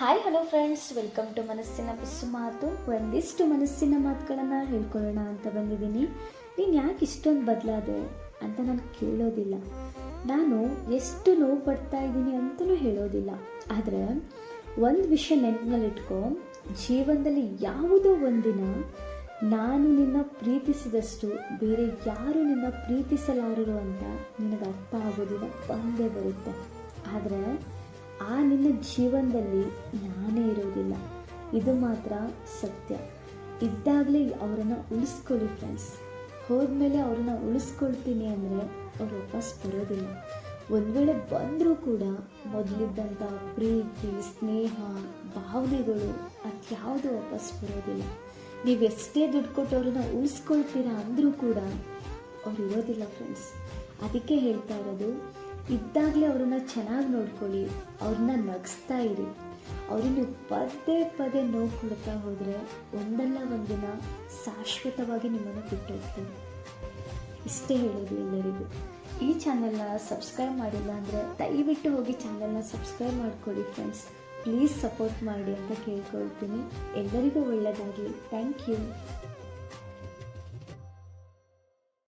Hi hello friends welcome to ಮನಸ್ಸಿನ ಬಿಸು ಮಾತು ಒಂದಿಷ್ಟು ಮನಸ್ಸಿನ ಮಾತುಗಳನ್ನು ಹೇಳ್ಕೊಳ್ಳೋಣ ಅಂತ ಬಂದಿದ್ದೀನಿ. ನೀನು ಯಾಕೆ ಇಷ್ಟೊಂದು ಬದಲಾದೆ ಅಂತ ನಾನು ಕೇಳೋದಿಲ್ಲ. ನಾನು ಎಷ್ಟು ನೋವು ಪಡ್ತಾ ಇದ್ದೀನಿ ಅಂತಲೂ ಹೇಳೋದಿಲ್ಲ. ಆದರೆ ಒಂದು ವಿಷಯ ನೆನಪಿನಲ್ಲಿಟ್ಕೊ. ಜೀವನದಲ್ಲಿ ಯಾವುದೋ ಒಂದಿನ ನಾನು ನಿನ್ನ ಪ್ರೀತಿಸಿದಷ್ಟು ಬೇರೆ ಯಾರು ನಿನ್ನ ಪ್ರೀತಿಸಲಾರರು ಅಂತ ನಿನಗೆ ಅರ್ಥ ಆಗೋದಿಲ್ಲ. ಒಂದೇ ಬರುತ್ತೆ. ಆದರೆ ನಿನ್ನ ಜೀವನದಲ್ಲಿ ನಾನೇ ಇರೋದಿಲ್ಲ ಇದು ಮಾತ್ರ ಸತ್ಯ. ಇದ್ದಾಗಲೇ ಅವರನ್ನು ಉಳಿಸ್ಕೊಳ್ಳಿ ಫ್ರೆಂಡ್ಸ್ ಹೋದ್ಮೇಲೆ ಅವ್ರನ್ನ ಉಳಿಸ್ಕೊಳ್ತೀನಿ ಅಂದರೆ ಅವ್ರು ವಾಪಸ್ ಬರೋದಿಲ್ಲ. ಒಂದು ವೇಳೆ ಬಂದರೂ ಕೂಡ ಮೊದಲಿದ್ದಂಥ ಪ್ರೀತಿ, ಸ್ನೇಹ, ಭಾವನೆಗಳು ಅದ್ಯಾವುದು ವಾಪಸ್ ಬರೋದಿಲ್ಲ. ನೀವು ಎಷ್ಟೇ ದುಡ್ಡು ಕೊಟ್ಟು ಅವ್ರನ್ನ ಉಳಿಸ್ಕೊಳ್ತೀರಾ ಅಂದರೂ ಕೂಡ ಅವ್ರು ಇರೋದಿಲ್ಲ ಫ್ರೆಂಡ್ಸ್ ಅದಕ್ಕೆ ಹೇಳ್ತಾ ಇರೋದು ಇದ್ದಾಗಲೇ ಅವ್ರನ್ನ ಚೆನ್ನಾಗಿ ನೋಡ್ಕೊಳ್ಳಿ, ಅವ್ರನ್ನ ನಗಿಸ್ತಾ ಇರಿ. ಅವರನ್ನು ಪದೇ ಪದೇ ನೋವು ಕೊಡ್ತಾ ಹೋದರೆ ಒಂದಲ್ಲ ಒಂದಿನ ಶಾಶ್ವತವಾಗಿ ನಿಮ್ಮನ್ನು ಬಿಟ್ಟು ಹೋಗ್ತೀನಿ ಇಷ್ಟೇ ಹೇಳೋದು ಎಲ್ಲರಿಗೂ. ಈ ಚಾನಲ್ನ ಸಬ್ಸ್ಕ್ರೈಬ್ ಮಾಡಿಲ್ಲ ಅಂದರೆ ದಯವಿಟ್ಟು ಹೋಗಿ ಚಾನಲ್ನ ಸಬ್ಸ್ಕ್ರೈಬ್ ಮಾಡಿಕೊಡಿ ಫ್ರೆಂಡ್ಸ್. ಪ್ಲೀಸ್ ಸಪೋರ್ಟ್ ಮಾಡಿ ಅಂತ ಕೇಳ್ಕೊಳ್ತೀನಿ. ಎಲ್ಲರಿಗೂ ಒಳ್ಳೆಯದಾಗಲಿ ಥ್ಯಾಂಕ್ ಯು.